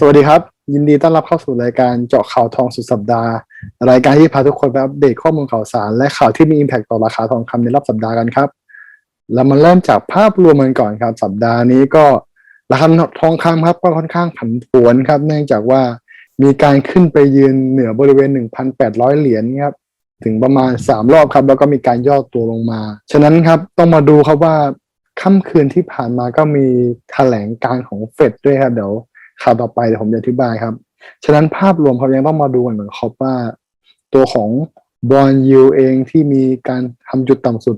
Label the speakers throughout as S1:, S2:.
S1: สวัสดีครับ ยินดีต้อนรับเข้าสู่รายการเจาะข่าวทองสุดสัปดาห์ รายการที่พาทุกคนไปอัปเดตข้อมูลข่าวสาร และข่าวที่มีอิมแพคต่อราคาทองคำในรอบสัปดาห์กันครับเรามาเริ่มจากภาพรวมกันก่อนครับสัปดาห์นี้ก็ราคาทองคำครับก็ค่อนข้างผันผวนครับ เนื่องจากว่ามีการขึ้นไปยืนเหนือบริเวณ 1,800 เหรียญครับถึงประมาณ 3 รอบครับ แล้วก็มีการย่อตัวลงมา ฉะนั้นครับต้องมาดูครับว่าค่ำคืนที่ผ่านมาก็มีแถลงการของเฟดด้วยครับเดี๋ยว ข่าวต่อไปเดี๋ยวผมจะอธิบายครับ ฉะนั้นภาพรวมเขายังต้องมาดูกันเหมือนครับว่า ตัวของบอลยูเองที่มีการทำจุดต่ำสุด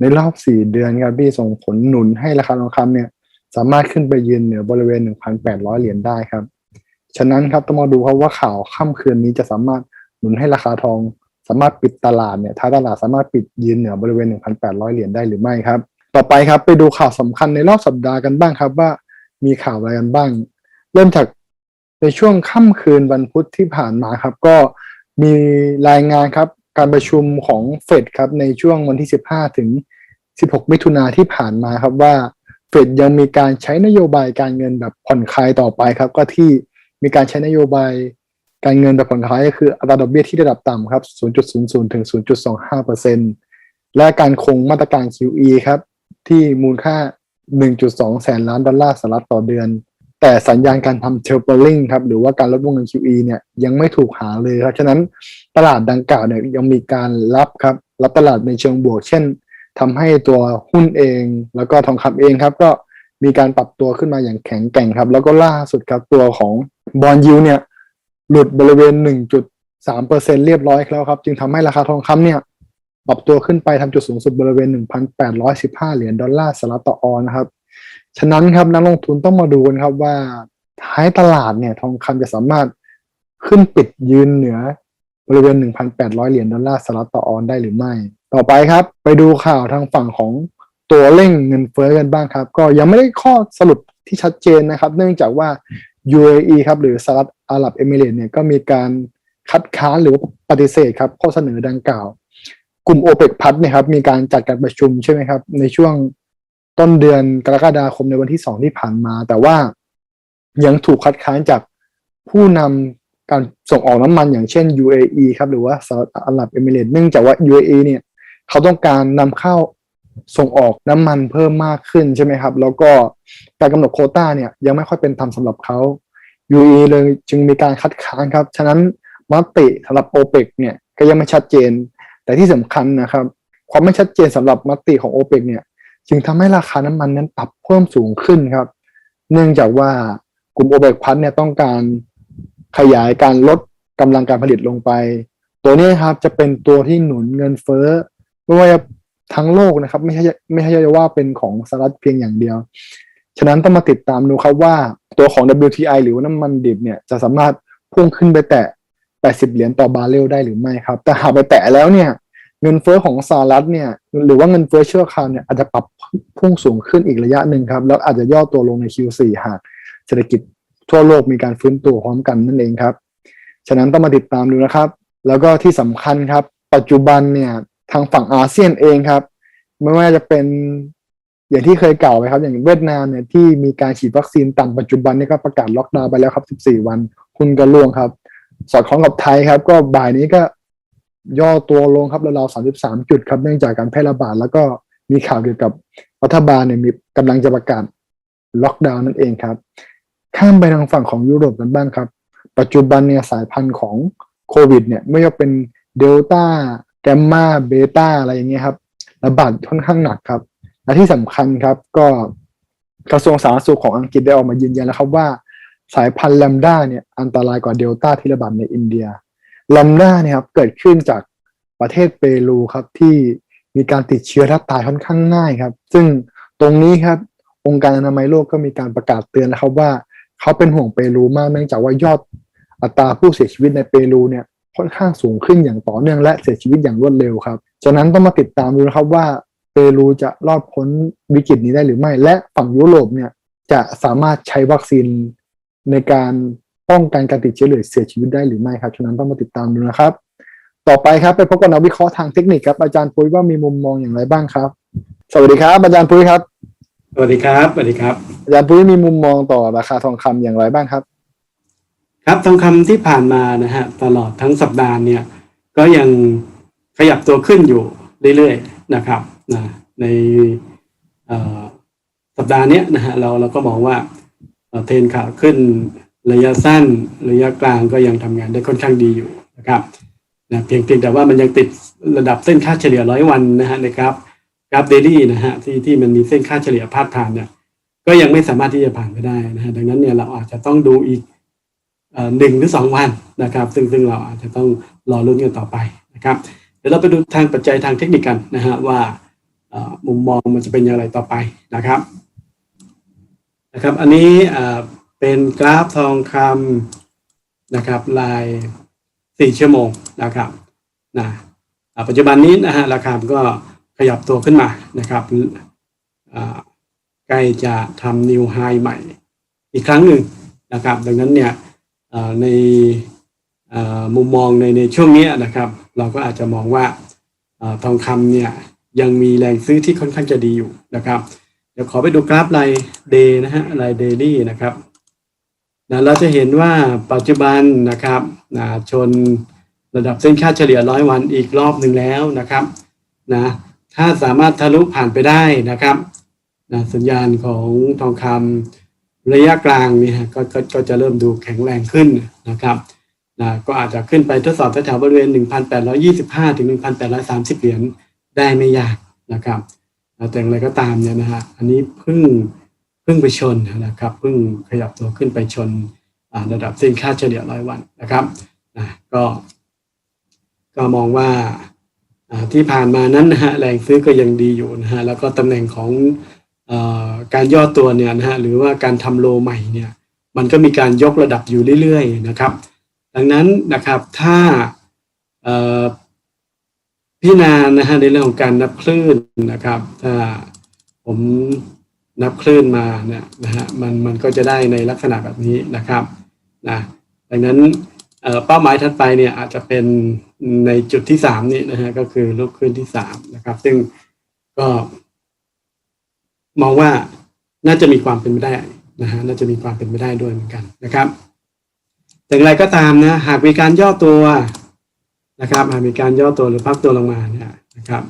S1: ในรอบ 4 เดือนครับที่ส่งผลหนุนให้ราคาทองคำเนี่ยสามารถขึ้นไปยืนเหนือบริเวณ 1,800 เหรียญได้ครับ ฉะนั้นครับต้องมาดูครับว่าข่าวค่ำคืนนี้จะสามารถหนุนให้ราคาทองสามารถปิดตลาดเนี่ยท้าตลาดสามารถปิดยืนเหนือบริเวณ 1,800 เหรียญได้หรือไม่ครับ ต่อไปครับไปดูข่าวสำคัญในรอบสัปดาห์กันบ้างครับว่ามีข่าวอะไรกันบ้าง เริ่มจากในช่วงค่ำคืนวันพุธที่ผ่านมาครับ ก็มีรายงานครับ การประชุมของเฟดครับ ในช่วงวันที่ 15 ถึง 16 มิถุนาที่ผ่านมาครับว่าเฟดยังมีการใช้นโยบายการเงินแบบผ่อนคลายต่อไปครับ ก็ที่มีการใช้นโยบายการเงินแบบผ่อนคลายก็คืออัตราดอกเบี้ยที่ระดับต่ำครับ 0.00 ถึง 0.25%และการคงมาตรการ QE ครับ ที่มูลค่า 1.2 แสนล้านดอลลาร์สหรัฐต่อเดือน แต่สัญญาณการทำเทลเปอร์ลิงครับหรือว่าการลดวงเงิน QE เนี่ยยังไม่ถูกหาเลยครับ ฉะนั้นตลาดดังกล่าวเนี่ยยังมีการรับครับ รับตลาดในเชิงบวก เช่นทำให้ตัวหุ้นเอง แล้วก็ทองคำเองครับ ก็มีการปรับตัวขึ้นมาอย่างแข็งแกร่งครับ แล้วก็ล่าสุดครับตัวของบอลยูเนี่ยหลุดบริเวณ 1.3%เรียบร้อยแล้วครับ จึงทำให้ราคาทองคำเนี่ยปรับตัวขึ้นไปทำจุดสูงสุดบริเวณ 1,815 เหรียญดอลลาร์สหรัฐต่อออนนะครับ ฉะนั้นครับนักลงทุนต้องมาดูกันครับว่าท้ายตลาดเนี่ยทองคำจะสามารถขึ้นปิดยืนเหนือบริเวณ 1,800 เหรียญดอลลาร์สหรัฐต่อออนได้หรือไม่ ต่อไปครับ ไปดูข่าวทางฝั่งของตัวเร่งเงินเฟ้อกันบ้างครับ ก็ยังไม่ได้ข้อสรุปที่ชัดเจนนะครับ เนื่องจากว่า UAE ครับหรือสหรัฐอาหรับเอมิเรตส์เนี่ยก็มีการคัดค้านหรือปฏิเสธครับข้อเสนอดังกล่าว กลุ่มโอเปกพัทเนี่ยครับมีการจัดการประชุมใช่ไหมครับในช่วง ต้นเดือนกรกฎาคมในวันที่สองที่ผ่านมา แต่ว่ายังถูกคัดค้านจากผู้นำการส่งออกน้ำมันอย่างเช่น UAE ครับหรือว่าสหรัฐอาหรับเอมิเรตเนื่องจากว่า UAE เนี่ยเขาต้องการนำเข้าส่งออกน้ำมันเพิ่มมากขึ้นใช่ไหมครับ แล้วก็การกำหนดโคต้าเนี่ยยังไม่ค่อยเป็นธรรมสำหรับเขา UAE เลยจึงมีการคัดค้านครับ ฉะนั้นมติสำหรับโอเปกเนี่ยก็ยังไม่ชัดเจน แต่ที่สำคัญนะครับ ความไม่ชัดเจนสำหรับมติของโอเปกเนี่ย จึงทำให้ราคาน้ำมันนั้นปรับเพิ่มสูงขึ้นครับ เนื่องจากว่ากลุ่มโอเปกพัทเนี่ยต้องการขยายการลดกำลังการผลิตลงไป ตัวนี้ครับจะเป็นตัวที่หนุนเงินเฟ้อไม่ว่าทั้งโลกนะครับ ไม่ใช่ไม่ใช่ว่าเป็นของสหรัฐเพียงอย่างเดียว ฉะนั้นต้องมาติดตามดูครับว่าตัวของ WTI หรือว่าน้ำมันดิบเนี่ยจะสามารถพุ่งขึ้นไปแตะ 80 เหรียญต่อบาร์เรลได้หรือไม่ครับ แต่หากไปแตะแล้วเนี่ย เงินเฟ้อของสหรัฐเนี่ยหรือว่าเงินเฟ้อชั่วคราวเนี่ยอาจจะปรับพุ่งสูงขึ้นอีกระยะหนึ่งครับ แล้วอาจจะย่อตัวลงใน Q4 หากเศรษฐกิจทั่วโลกมีการฟื้นตัวพร้อมกันนั่นเองครับ ฉะนั้นต้องมาติดตามดูนะครับ แล้วก็ที่สำคัญครับ ปัจจุบันเนี่ยทางฝั่งอาเซียนเองครับ ไม่ว่าจะเป็นอย่างที่เคยกล่าวไปครับ อย่างเวียดนามเนี่ยที่มีการฉีดวัคซีนต่ำปัจจุบันนี่ก็ประกาศล็อกดาวน์ไปแล้วครับ 14 วัน คุณก็ล่วงครับ สอดคล้องกับไทยครับ ก็บ่ายนี้ก็ ย่อตัวลงครับราวๆ33จุดครับเนื่องจากการแพร่ระบาดแล้วก็มีข่าวเกี่ยวกับรัฐบาลเนี่ยมีกำลังจะประกาศล็อกดาวน์นั่นเองครับ ข้ามไปทางฝั่งของยุโรปกันบ้างครับ ปัจจุบันเนี่ยสายพันธุ์ของโควิด เนี่ยไม่ว่าเป็นเดลต้าแกมมาเบต้าอะไรอย่างเงี้ยครับระบาดค่อนข้างหนักครับและที่สำคัญครับก็กระทรวงสาธารณสุขของอังกฤษได้ออกมายืนยันแล้วครับว่า สายพันธุ์แลมด้าเนี่ยอันตรายกว่าเดลต้าที่ระบาดในอินเดีย ลัมด้าเนี่ยครับเกิดขึ้นจากประเทศเปรูครับ ที่มีการติดเชื้อและตายค่อนข้างง่ายครับ ซึ่งตรงนี้ครับองค์การอนามัยโลกก็มีการประกาศเตือนนะครับว่าเขาเป็นห่วงเปรูมากเนื่องจากว่ายอดอัตราผู้เสียชีวิตในเปรูเนี่ยค่อนข้างสูงขึ้นอย่างต่อเนื่องและเสียชีวิตอย่างรวดเร็วครับฉะนั้นต้องมาติดตามดูนะครับว่าเปรูจะรอดพ้นวิกฤตนี้ได้หรือไม่ และฝั่งยุโรปเนี่ยจะสามารถใช้วัคซีนในการ ป้องกันการติดเชื้อหรือเสียชีวิตได้หรือไม่ครับฉะนั้นต้องมาติดตามดูนะครับ ต่อไปครับไปพบกับนักวิเคราะห์ทางเทคนิคครับอาจารย์ปุ้ยว่ามีมุมมองอย่างไรบ้างครับ สวัสดีครับอาจารย์ปุ้ยครับ
S2: สวัสดีครับสวัสดีครับ
S1: อาจารย์ปุ้ยมีมุมมองต่อราคาทองคำอย่างไรบ้างครับ
S2: ครับทองคำที่ผ่านมานะฮะตลอดทั้งสัปดาห์เนี่ย ก็ยังขยับตัวขึ้นอยู่เรื่อยๆนะครับนะในเอ่อสัปดาห์เนี้ยนะฮะเราเราก็มองว่าเอ่อเทรนขาขึ้น ระยะสั้นระยะกลางก็ยังทำงานได้ค่อนข้างดีอยู่นะครับนะเพียงเพียงแต่ว่ามันยังติดระดับเส้นค่าเฉลี่ยร้อยวันนะฮะในกราฟกราฟเดลี่นะฮะที่ที่มันมีเส้นค่าเฉลี่ยพาดผ่านเนี่ยก็ยังไม่สามารถที่จะผ่านไปได้นะฮะดังนั้นเนี่ยเราอาจจะต้องดูอีกหนึ่งหรือสองวันนะครับ ซึ่งซึ่งเราอาจจะต้องรอรุ้นกันต่อไปนะครับเดี๋ยวเราไปดูทางปัจจัยทางเทคนิคกันนะฮะว่ามุมมองมันจะเป็นอย่างไรต่อไปนะครับนะครับ อันนี้ เป็นกราฟทองคำนะครับรายสี่ชั่วโมงนะครับนะปัจจุบันนี้นะฮะราคาก็ขยับตัวขึ้นมานะครับใกล้จะทำนิวไฮใหม่ อีกครั้งหนึ่งนะครับ ดังนั้นเนี่ยในมุมมองในในช่วงนี้นะครับ เราก็อาจจะมองว่าอทองคำเนี่ยยังมีแรงซื้อที่ค่อนข้างจะดีอยู่นะครับ เดี๋ยวขอไปดูกราฟรายเดย์นะฮะรายเดลี่นะครับ นะเราจะเห็นว่าปัจจุบันนะครับนะชนระดับเส้นค่าเฉลี่ยร้อยวันอีกรอบหนึ่งแล้วนะครับนะถ้าสามารถทะลุผ่านไปได้นะครับนะสัญญาณของทองคำระยะกลางเนี่ยฮะก็ก็ก็จะเริ่มดูแข็งแรงขึ้นนะครับนะก็อาจจะขึ้นไปทดสอบแถวบริเวณ 1,825 ถึง 1,830 เหรียญได้ไม่ยากนะครับแต่อย่างไรก็ตามเนี่ยนะฮะอันนี้เพิ่ง พิ่งไปชนนะครับเพิ่งขยับตัวขึ้นไปชนระดับเส้นค่าเฉลี่ยร้อยวันนะครับนะก็ก็มองว่าที่ผ่านมานั้นนะฮะแรงซื้อก็ยังดีอยู่นะฮะแล้วก็ตำแหน่งของอการย่อตัวเนี่ยนะฮะหรือว่าการทำโลใหม่เนี่ยมันก็มีการยกระดับอยู่เรื่อยๆนะครับ ดังนั้นนะครับถ้าเอ่อพิจารณานะฮะในเรื่องของการนับคลื่นนะครับถ้าผม นับคลื่นมาเนี่ยนะฮะมันมันก็จะได้ในลักษณะแบบนี้นะครับนะดังนั้นเป้าหมายถัดไปเนี่ยอาจจะเป็นในจุดที่สามนี่นะฮะก็คือลูกคลื่นที่สามนะครับ ซึ่งก็มองว่าน่าจะมีความเป็นไปได้นะฮะน่าจะมีความเป็นไปได้ด้วยเหมือนกันนะครับแต่อย่างไรก็ตามนะหากมีการย่อตัวนะครับ หากมีการย่อตัวหรือพักตัวลงมาเนี่ยนะครับ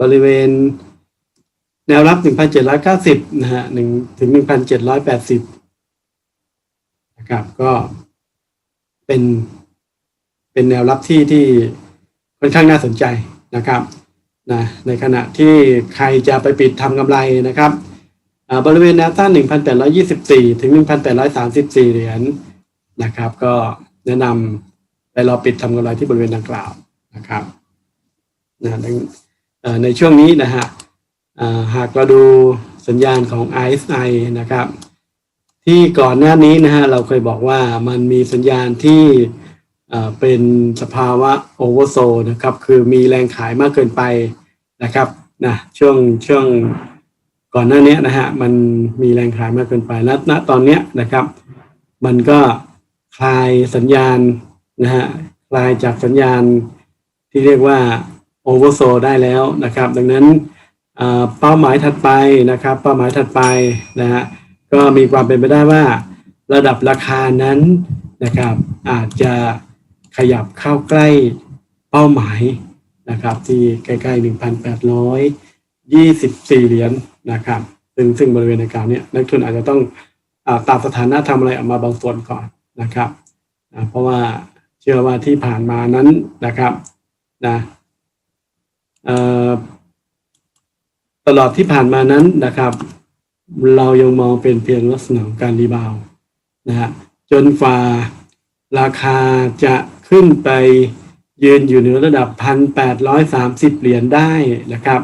S2: บริเวณ แนวรับ 1,790 นะฮะหนึ่งถึง 1,780 นะครับ ก็เป็น เป็นแนวรับที่ที่ค่อนข้างน่าสนใจนะครับนะในขณะที่ใครจะไปปิดทำกำไรนะครับ บริเวณแนวต้าน 1,824 ถึง 1,834 เหรียญนะครับ ก็แนะนำไปรอปิดทำกำไรที่บริเวณดังกล่าวนะครับนะในช่วงนี้นะฮะ หากเราดูสัญญาณของ RSI นะครับ ที่ก่อนหน้านี้นะฮะเราเคยบอกว่ามันมีสัญญาณที่เป็นสภาวะโอเวอร์โซนะครับ คือมีแรงขายมากเกินไปนะครับนะช่วงช่วงก่อนหน้านี้นะฮะมันมีแรงขายมากเกินไปแล้วณตอนเนี้ยนะครับ มันก็คลายสัญญาณนะฮะคลายจากสัญญาณที่เรียกว่าโอเวอร์โซได้แล้วนะครับ ดังนั้น เป้าหมายถัดไปนะครับ เป้าหมายถัดไปนะฮะก็มีความเป็นไปได้ว่า ระดับราคานั้นนะครับ อาจจะขยับเข้าใกล้เป้าหมายนะครับ ที่ใกล้ๆ 1,824 เหรียญนะครับ ซึ่งซึ่งบริเวณในกลางเนี้ยนักทุนอาจจะต้องอตามสถานะทำอะไรออกมาบางส่วนก่อนนะครับเพราะว่าเชื่อว่าที่ผ่านมานั้นนะครับนะเอ่อ ตลอดที่ผ่านมานั้นนะครับ เรายังมองเป็นเพียงลักษณะของการรีบาวนะฮะจนฝ่าราคาจะขึ้นไปยืนอยู่เหนือระดับพันแปดร้อยสามสิบเหรียญได้นะครับ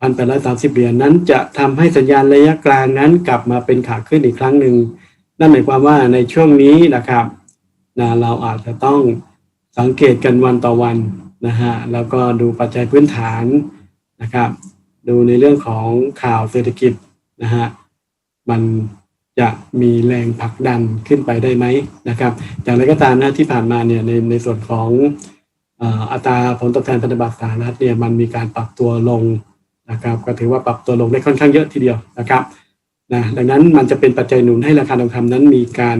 S2: พันแปดร้อยสามสิบเหรียญนั้นจะทำให้สัญญาณระยะกลางนั้นกลับมาเป็นขาขึ้นอีกครั้งหนึ่ง นั่นหมายความว่าในช่วงนี้นะครับนะเราอาจจะต้องสังเกตกันวันต่อวันนะฮะแล้วก็ดูปัจจัยพื้นฐานนะครับ ดูในเรื่องของข่าวเศรษฐกิจนะฮะมันจะมีแรงผลักดันขึ้นไปได้ไหมนะครับอย่างไรก็ตามนะที่ผ่านมาเนี่ยในในส่วนของอัตราผลตอบแทนพันธบัตรสหรัฐเนี่ยมันมีการปรับตัวลงนะครับก็ถือว่าปรับตัวลงได้ค่อนข้างเยอะทีเดียวนะครับนะดังนั้นมันจะเป็นปัจจัยหนุนให้ราคาทองคำนั้นมีการ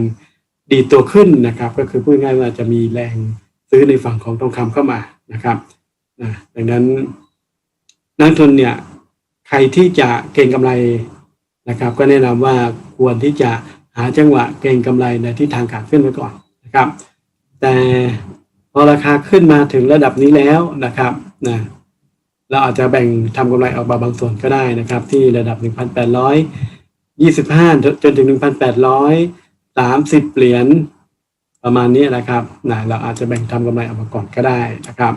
S2: ดีตัวขึ้นนะครับ ก็คือพูดง่ายๆว่าจะมีแรงซื้อในฝั่งของทองคำเข้ามานะครับนะดังนั้นนักทุนเนี่ย ใครที่จะเก็งกำไรนะครับ ก็แนะนำว่าควรที่จะหาจังหวะเก็งกำไรในที่ทางขาขึ้นไว้ก่อนนะครับ แต่พอราคาขึ้นมาถึงระดับนี้แล้วนะครับนะเราอาจจะแบ่งทำกำไรออกมาบางส่วนก็ได้นะครับ ที่ระดับ 1,825 จนถึง 1,830 เหรียญประมาณนี้นะครับนะเราอาจจะแบ่งทำกำไรออกมาก่อนก็ได้นะครับ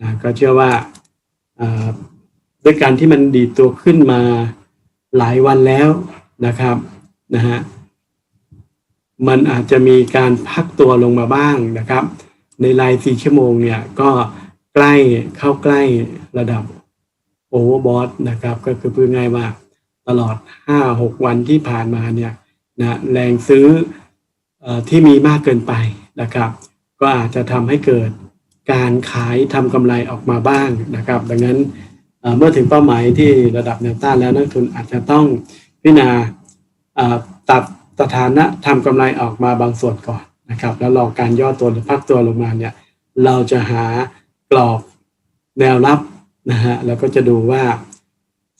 S2: นะก็เชื่อว่า ด้วยการที่มันดีตัวขึ้นมาหลายวันแล้วนะครับนะฮะมันอาจจะมีการพักตัวลงมาบ้างนะครับ ในรายสี่ชั่วโมงเนี่ยก็ใกล้เข้าใกล้ระดับโอเวอร์บอทนะครับ ก็คือพูดง่ายว่าตลอด 5-6 วันที่ผ่านมาเนี่ยนะแรงซื้ออที่มีมากเกินไปนะครับ ก็อาจจะทำให้เกิดการขายทำกำไรออกมาบ้างนะครับ ดังนั้น เมื่อถึงเป้าหมายที่ระดับแนวต้านแล้วนักทุนอาจจะต้องพิจารณาตัดสถานะทำกำไรออกมาบางส่วนก่อนนะครับ แล้วรอการย่อตัวหรือพักตัวลงมาเนี่ยเราจะหากรอบแนวรับนะฮะแล้วก็จะดูว่า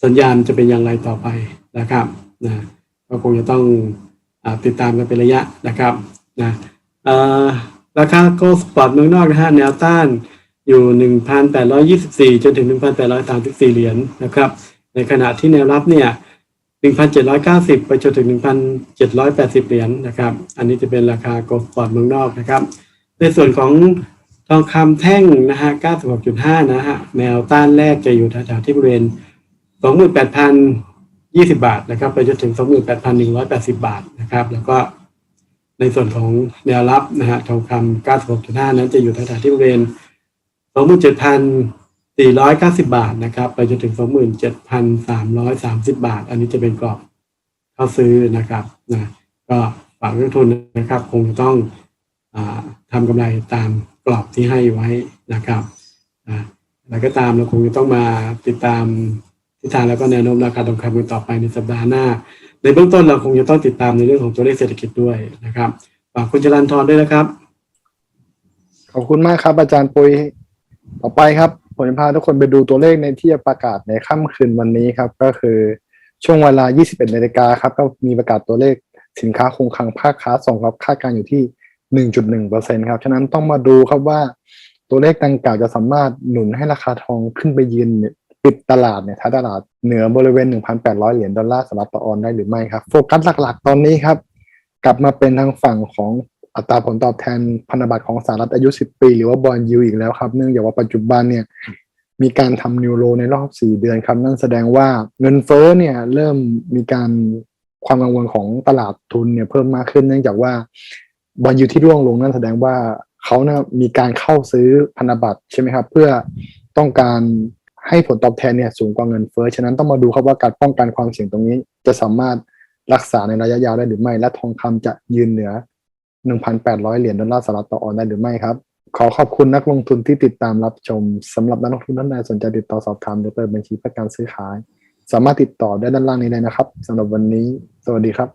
S2: สัญญาณจะเป็นอย่างไรต่อไปนะครับนะก็คงจะต้องอติดตามกันเป็นระยะนะครับนะราคาโกลสปอร์ตเมืองนอกนะฮะแนวต้าน อยู่ 1,824 จนถึง 1,834 เหรียญนะครับ ในขณะที่แนวรับเนี่ย 1,790 ไปจนถึง 1,780 เหรียญนะครับ อันนี้จะเป็นราคาโกลด์สปอร์ตเมืองนอกนะครับ ในส่วนของทองคำแท่งนะฮะ 96.5 นะฮะ แนวต้านแรกจะอยู่แถวๆที่บริเวณ 28,020 บาทนะครับ ไปจนถึง 28,180 บาทนะครับ แล้วก็ในส่วนของแนวรับนะฮะทองคำ96.5 นั้นจะอยู่แถวๆที่บริเวณ องหมื่นเจ็ดพันสี่ร้อยเก้าสิบาทนะครับ ไปจนถึงสองหมื่นเจ็ดพันสามร้อยสามสิบาท อันนี้จะเป็นกรอบเข้าซื้อนะครับนะก็ฝากนักทุนนะครับ คงต้องอทำกำไรตามกรอบที่ให้ไว้นะครับอ่าอะก็ตามเราคงจะต้องมาติดตามทิศทางแล้วก็แนวโน้มราคาทองคำกันต่อไปในสัปดาห์หน้า ในเบื้องต้นเราคงจะต้องติดตามในเรื่องของตัวเลขเศรษฐกิจด้วยนะครับฝากคุณจรันทรด้วยนะครับ
S1: ขอบคุณมากครับอาจารย์ปุย ต่อไปครับผมจะพาทุกคนไปดูตัวเลขในที่จะประกาศในค่ำคืนวันนี้ครับ ก็คือช่วงเวลา 21 นาฬิกาครับ ก็มีประกาศตัวเลขสินค้าคงคลังภาคค้าส่งครับคาดการอยู่ที่ 1.1%ครับ ฉะนั้นต้องมาดูครับว่าตัวเลขดังกล่าวจะสามารถหนุนให้ราคาทองขึ้นไปยืนปิดตลาดเนี่ยท้าตลาดเหนือบริเวณ 1,800 เหรียญดอลลาร์สหรัฐต่อออนซ์ได้หรือไม่ครับ โฟกัสหลักๆ ตอนนี้ครับ กลับมาเป็นทางฝั่งของ อัตราผลตอบแทนพันธบัตรของสหรัฐอายุ 10 ปี หรือว่าบอลยูอีกแล้วครับ เนื่องจากว่าปัจจุบันเนี่ยมีการทำนิวโรในรอบ 4 เดือนครับ นั่นแสดงว่าเงินเฟ้อเนี่ยเริ่มมีการความกังวลของตลาดทุนเนี่ยเพิ่มมากขึ้น เนื่องจากว่าบอลยูที่ร่วงลงนั่นแสดงว่าเขาเนี่ยมีการเข้าซื้อพันธบัตรใช่ไหมครับ เพื่อต้องการให้ผลตอบแทนเนี่ยสูงกว่าเงินเฟ้อฉะนั้นต้องมาดูครับว่าการป้องกันความเสี่ยงตรงนี้ จะสามารถรักษาในระยะยาวได้หรือไม่ และทองคำจะยืนเหนือ 1,800 เหรียญดอลลาร์สหรัฐต่อออนได้หรือไม่ครับ ขอขอบคุณนักลงทุนที่ติดตามรับชมสำหรับนักลงทุนท่านใดสนใจติดต่อสอบถามหรือเปิดบัญชีเพื่อการซื้อขาย สามารถติดต่อได้ด้านล่างนี้เลยนะครับสำหรับวันนี้ สวัสดีครับ